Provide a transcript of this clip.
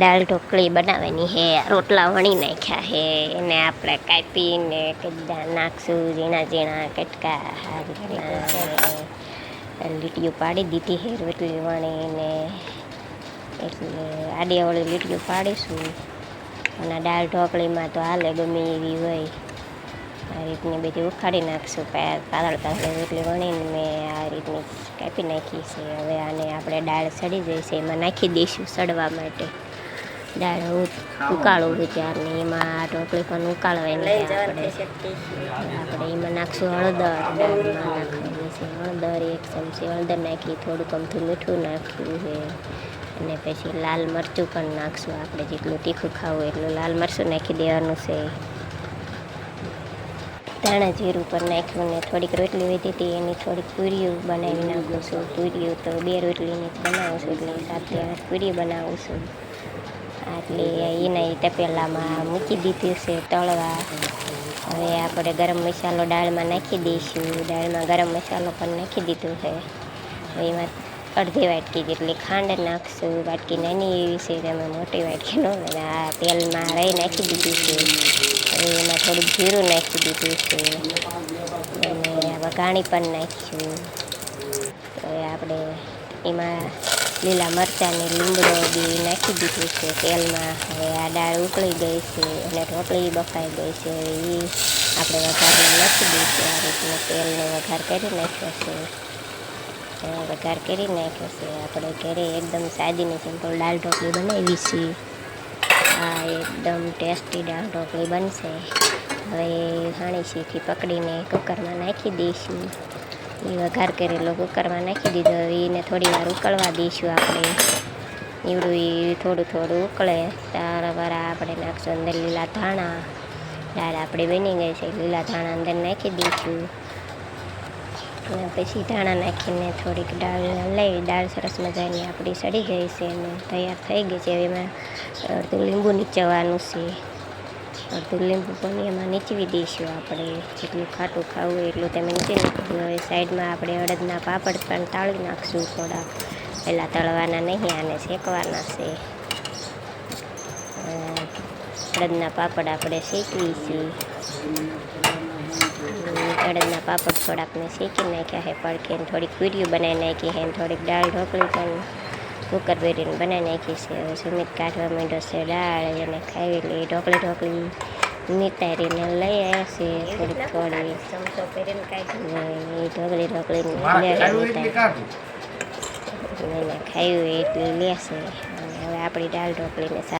દાળ ઢોકળી બનાવવાની હે, રોટલા વણી નાખ્યા હે એને આપણે કાપીને કદા નાખશું, ઝીણા ઝીણા, કટકા લીટીઓ પાડી દીધી હે, રોટલી વણીને એટલે આડિયાવાળી લીટીઓ પાડીશું. અને દાળ ઢોકળીમાં તો હાલે ગમે એવી હોય, આ રીતની બધી ઉખાડી નાખશું પાતળ પાસે રોટલી વણીને મેં આ રીતની કાપી નાખી છે. હવે આને આપણે દાળ સડી જઈશે એમાં નાખી દઈશું સડવા માટે. દાળ ઉકાળું હોય ત્યારની. એમાં આ ઢોકળી પણ ઉકાળવાની આપણે. આપણે એમાં નાખશું હળદર. દાળમાં નાખવાની છે હળદર એક ચમચી હળદર નાખી થોડુંક અમથું મીઠું નાખ્યું છે. અને પછી લાલ મરચું પણ નાખશું આપણે. જેટલું તીખું ખાવું એટલું લાલ મરચું નાખી દેવાનું છે. ધાણા જીરું પર નાખ્યું ને થોડીક રોટલી વધી હતી. એની થોડીક પૂરીઓ બનાવી નાખું છું. પૂરીઓ તો બે રોટલીની બનાવું છું એટલે સાથે પૂરી બનાવું છું. એટલે એના એ તપેલામાં મૂકી દીધું છે તળવા. હવે આપણે ગરમ મસાલો દાળમાં નાખી દઈશું. દાળમાં ગરમ મસાલો પણ નાખી દીધું છે. હવે એમાં અડધી વાટકી જેટલી ખાંડ નાખશું. વાટકી નાની એવી છે તમે મોટી વાટકી નો આ તેલમાં રહી નાખી દીધી છે. હવે એમાં થોડુંક જીરું નાખી દીધું છે. અને વઘાણી પણ નાખીશું. હવે આપણે એમાં લીલા મરચાંની લીંબડો બી નાખી દીધું છે તેલમાં. હવે આ દાળ ઉકળી ગઈ છે અને ઢોકળી બફાઈ ગઈ છે. એ આપણે વઘારમાં નાખી દઈશું આ રીતનો તેલનો વઘાર કરી નાખ્યો છે. વઘાર કરી નાખ્યો છે. આપણે ઘરે એકદમ સાદીને સિમ્પલ દાળ ઢોકળી બનાવી છે આ એકદમ ટેસ્ટી દાળ ઢોકળી બનશે. હવે હાણીસીથી પકડીને કુકરમાં નાખી દઈશું. એ વઘાર કરેલો કુકરમાં નાખી દીધો. એને થોડી વાર ઉકળવા દઈશું આપણે. નીવડું એ થોડું થોડું ઉકળે. ત્યાર આપણે નાખશું અંદર લીલા ધાણા. દાળ આપણે બની ગઈ છે. લીલા ધાણા અંદર નાખી દઈશું. અને પછી ધાણા નાખીને થોડીક દાળ લઈ દાળ સરસ મજાની આપણી સડી ગઈ છે અને તૈયાર થઈ ગઈ છે. એમાં અડધું લીંબુ નીચવાનું છે. અડધું લીંબુ પણ એમાં નીચવી દઈશું આપણે. જેટલું ખાટું ખાવું એટલું તમે નીચે નાખી હવે સાઈડમાં આપણે અડદના પાપડ પણ તાળી નાખશું થોડાક પહેલાં તળવાના નહીં, આને શેકવાના છે. અડદના પાપડ આપણે શેકવીશું. અડદના પાપડ થોડા આપણે શેકી નાખ્યા છે, પડખે થોડીક પૂરીઓ બનાવી નાખી છે થોડીક દાળ ઢોકળી પણ. કુકર ભરીને બનાવી નાખી છે. હવે સુમિત કાઢવા માંડ્યો છે દાળ અને ખાઈ લઈ ઢોકળી ઢોકળી નિતારીને લઈ આવ્યા છે. થોડીક થોડી એ ઢોકળી ઢોકળી ખાયું એટલે લેશે અને હવે આપણી દાળ ઢોકળીને